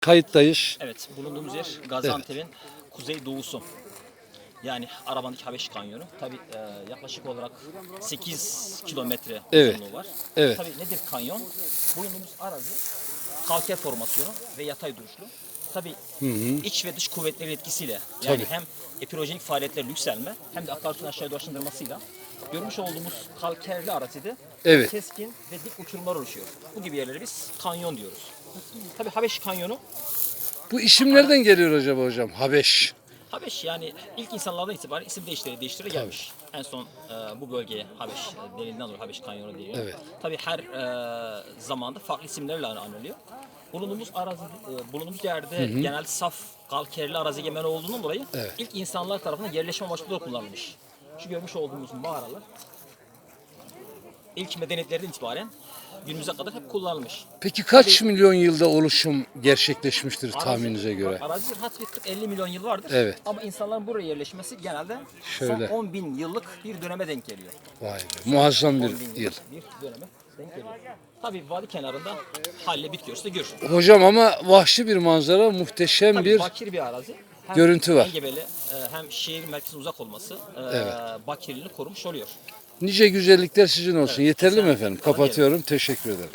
Kayıttayız. Evet, bulunduğumuz yer Gaziantep'in kuzey doğusu. Yani Araban'daki Habeş Kanyonu. Tabi yaklaşık olarak 8 kilometre Evet. uzunluğu var. Evet. Tabi nedir kanyon? Bulunduğumuz arazi kalker formasyonu ve yatay duruşlu. Tabi iç ve dış kuvvetlerin etkisiyle yani Tabii. hem epirojenik faaliyetlerin yükselme hem de akarsuyun aşağıya dolaşındırmasıyla görmüş olduğumuz kalkerli arazide Evet. keskin ve dik uçurumlar oluşuyor. Bu gibi yerlere biz kanyon diyoruz. Tabi Habeş Kanyonu Bu isim nereden geliyor acaba hocam? Habeş. Habeş yani ilk insanlardan itibaren isim değiştire değiştire gelmiş. En son e, bu bölgeye Habeş e, denildiğinden dolayı Habeş Kanyonu deniyor. Evet. Tabii her e, zamanda farklı isimlerle an- anılıyor. Bulunduğumuz arazi, e, bulunduğumuz yerde genelde saf kalkerli arazi egemen olduğundan dolayı Evet. ilk insanlar tarafından yerleşme amaçlı olarak kullanılmış. Şu görmüş olduğumuz mağaralar ilk medeniyetlerden itibaren günümüze kadar hep kullanılmış. Peki kaç milyon yılda oluşum gerçekleşmiştir tahmininize göre? Arazi bir 40-50 milyon yıl vardır. Evet. Ama insanların buraya yerleşmesi genelde Şöyle. son 10 bin yıllık bir döneme denk geliyor. Vay be. Muazzam 10 bir yıl. yıllık bir döneme denk geliyor. Tabii vadi kenarında halle bitki örtüsü de gür. Hocam ama vahşi bir manzara, muhteşem Tabii bir bakir bir arazi. Hem görüntü var. Engebeli e, hem şehir merkezine uzak olması e, Evet. bakirliğini korumuş oluyor. Nice güzellikler sizin olsun. Yeterli mi efendim? Kapatıyorum. Teşekkür ederim.